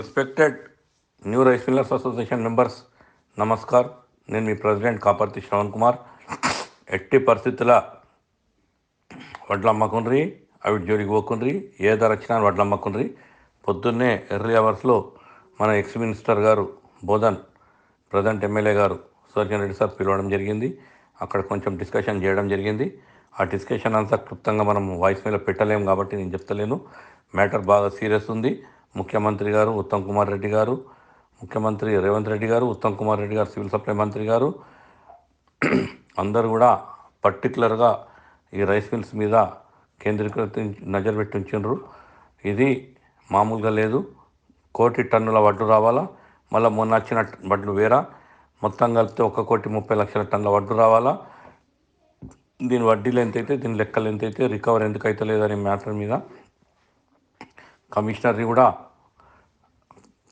Respected new rice millers association members namaskar. నేను మీ president Kaparthi Shravan Kumar. ఎట్టి పరిస్థితుల వడ్లు అమ్మకుండ్రి అవి జోలికి పోకుండ్రి ఏ ధర వచ్చినా వడ్లు అమ్మకుండ్రి పొద్దున్నే ఎర్లీ అవర్స్లో మన ఎక్స్ మినిస్టర్ గారు బోధన్ ప్రజెంట్ ఎమ్మెల్యే గారు సుదర్శన్ రెడ్డి సార్ పిలవడం జరిగింది. అక్కడ కొంచెం డిస్కషన్ చేయడం జరిగింది. ఆ డిస్కషన్ అంతా క్లుప్తంగా మనం వాయిస్ మీద పెట్టలేము కాబట్టి నేను చెప్తలేను. మ్యాటర్ బాగా సీరియస్ ఉంది. ముఖ్యమంత్రి గారు ఉత్తమ్ కుమార్ రెడ్డి గారు ముఖ్యమంత్రి రేవంత్ రెడ్డి గారు ఉత్తమ్ కుమార్ రెడ్డి గారు సివిల్ సప్లై మంత్రి గారు అందరూ కూడా పర్టికులర్గా ఈ రైస్ మిల్స్ మీద కేంద్రీకృత నజర్ పెట్టి ఉంచిండ్రు ఇది మామూలుగా లేదు. కోటి టన్నుల వడ్లు రావాలా? మళ్ళీ మొన్న వచ్చిన వడ్లు వేరా? మొత్తం కలిపితే ఒక కోటి ముప్పై లక్షల టన్నుల వడ్లు రావాలా? దీని వడ్డీలు ఎంతైతే దీని లెక్కలు ఎంతైతే రికవర్ ఎందుకు అవుతలేదు మ్యాటర్ మీద కమిషనర్ని కూడా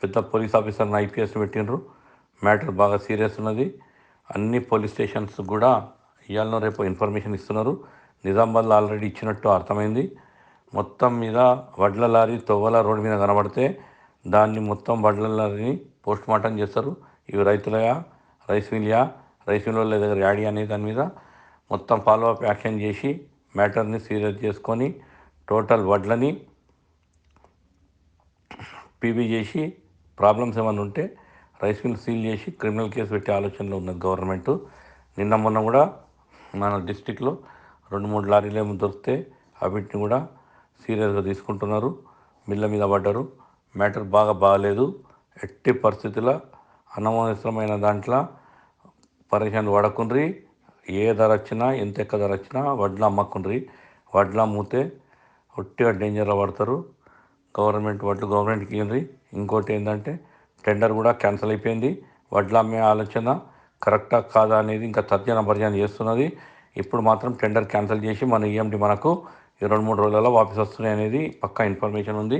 పెద్ద పోలీస్ ఆఫీసర్ని ఐపీఎస్ పెట్టిండ్రు. మ్యాటర్ బాగా సీరియస్ ఉన్నది. అన్ని పోలీస్ స్టేషన్స్ కూడా ఇవాళ రేపు ఇన్ఫర్మేషన్ ఇస్తున్నారు. నిజామాబాద్లో ఆల్రెడీ ఇచ్చినట్టు అర్థమైంది. మొత్తం మీద వడ్ల లారీ తొవ్వల రోడ్డు మీద కనబడితే దాన్ని మొత్తం వడ్ల లారీని పోస్ట్ మార్టం చేస్తారు. ఇవి రైతులయా? రైస్ మిల్యా రైస్ మిల్ వాళ్ళ దగ్గర యాడీ అనే దాని మీద. మొత్తం ఫాలో అప్ యాక్షన్ చేసి మ్యాటర్ని సీరియస్ చేసుకొని టోటల్ వడ్లని పీబీ చేసి ప్రాబ్లమ్స్ ఏమైనా ఉంటే రైస్ మిల్ సీల్ చేసి క్రిమినల్ కేసు పెట్టే ఆలోచనలో ఉన్నది గవర్నమెంట్. నిన్న మొన్న కూడా మన డిస్టిక్లో రెండు మూడు లారీలు ఏమో దొరికితే అవిటిని కూడా సీరియస్గా తీసుకుంటున్నారు. మిల్ల మీద పడ్డారు. మ్యాటర్ బాగా బాగలేదు. ఎట్టి పరిస్థితుల అనవసరమైన దాంట్లో పరేషాన్ పడకుండ్రి ఏ ధర వచ్చినా ఎంత ఎక్క ధర వచ్చినా వడ్లు అమ్మకుండ్రి. వడ్లు అమ్మితే ఒట్టిగా డేంజర్లో పడతారు. గవర్నమెంట్ వడ్లు గవర్నమెంట్కి ఇవ్వండి ఇంకోటి ఏంటంటే టెండర్ కూడా క్యాన్సిల్ అయిపోయింది. వడ్లు అమ్మే ఆలోచన కరెక్టా కాదా అనేది ఇంకా తర్జన భర్జన చేస్తున్నది. ఇప్పుడు మాత్రం టెండర్ క్యాన్సిల్ చేసి మన ఈఎండి మనకు రెండు మూడు రోజులలో వాపస్ వస్తున్నాయి అనేది పక్కా ఇన్ఫర్మేషన్ ఉంది.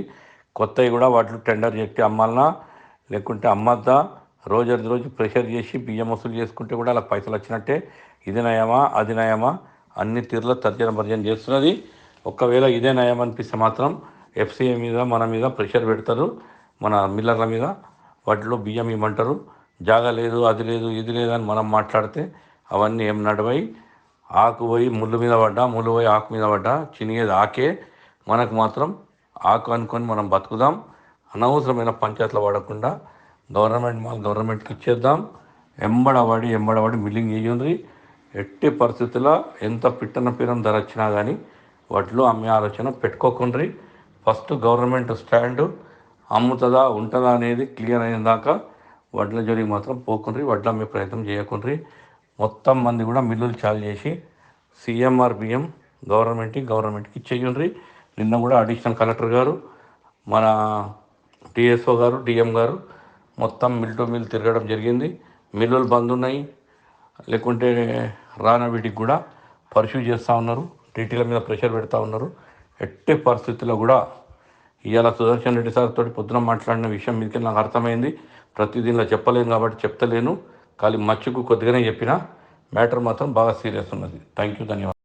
కొత్తవి కూడా వాటిలో టెండర్ చెట్టి అమ్మాలనా లేకుంటే అమ్మద్దా? రోజు రోజు ప్రెషర్ చేసి బియ్యం వసూలు చేసుకుంటే కూడా అలా పైసలు వచ్చినట్టే. ఇది నయమా అది నయమా? అన్ని తీరులో తర్జన భర్జన చేస్తున్నది. ఒకవేళ ఇదే నయం అనిపిస్తే మాత్రం ఎఫ్సీఏ మీద మన మీద ప్రెషర్ పెడతారు. మన మిల్లర్ల మీద వాటిలో బియ్యం ఇవ్వమంటారు. జాగా లేదు అది లేదు ఇది లేదు అని మనం మాట్లాడితే అవన్నీ ఏం నడవై ఆకు పోయి ముళ్ళు మీద పడ్డా ముళ్ళు పోయి ఆకు మీద పడ్డా చినిగేది ఆకే. మనకు మాత్రం ఆకు అనుకొని మనం బతుకుదాం. అనవసరమైన పంచాయతీలు పడకుండా గవర్నమెంట్ మాల్ గవర్నమెంట్కి ఇచ్చేద్దాం. ఎంబడబడి ఎంబడబడి మిల్లింగ్ చేయండి. ఎట్టి పరిస్థితుల్లో ఎంత పిట్టన పీరం ధర వచ్చినా కానీ వాటిలో అమ్మే ఆలోచన పెట్టుకోకుండ్రి ఫస్ట్ గవర్నమెంట్ స్టాండ్ అమ్ముతుందా ఉంటుందా అనేది క్లియర్ అయిన దాకా వడ్ల జోలికి మాత్రం పోకుండ్రి వడ్ల అమ్మే ప్రయత్నం చేయకుండ్రి. మొత్తం మంది కూడా మిల్లులు చాలు చేసి సిఎంఆర్ బియ్యం గవర్నమెంట్కి గవర్నమెంట్కి ఇచ్చేయండ్రి. నిన్న కూడా అడిషనల్ కలెక్టర్ గారు మన టీఎస్ఓ గారు డిఎం గారు మొత్తం మిల్ టు మిల్ తిరగడం జరిగింది. మిల్లులు బంద్ ఉన్నాయి. లేకుంటే రాన వీటికి కూడా పర్సూ చేస్తూ ఉన్నారు. టీటీల మీద ప్రెషర్ పెడతా ఉన్నారు. ఎట్టి పరిస్థితుల్లో కూడా ఇవాళ సుదర్శన్ రెడ్డి సార్ తోటి పొద్దున మాట్లాడిన విషయం మీదకి నాకు అర్థమైంది. ప్రతి దీనిలో చెప్పలేను కాబట్టి చెప్తలేను. కానీ మచ్చుకు కొద్దిగానే చెప్పిన. మ్యాటర్ మాత్రం బాగా సీరియస్ ఉన్నది. థ్యాంక్ యూ ధన్యవాదాలు.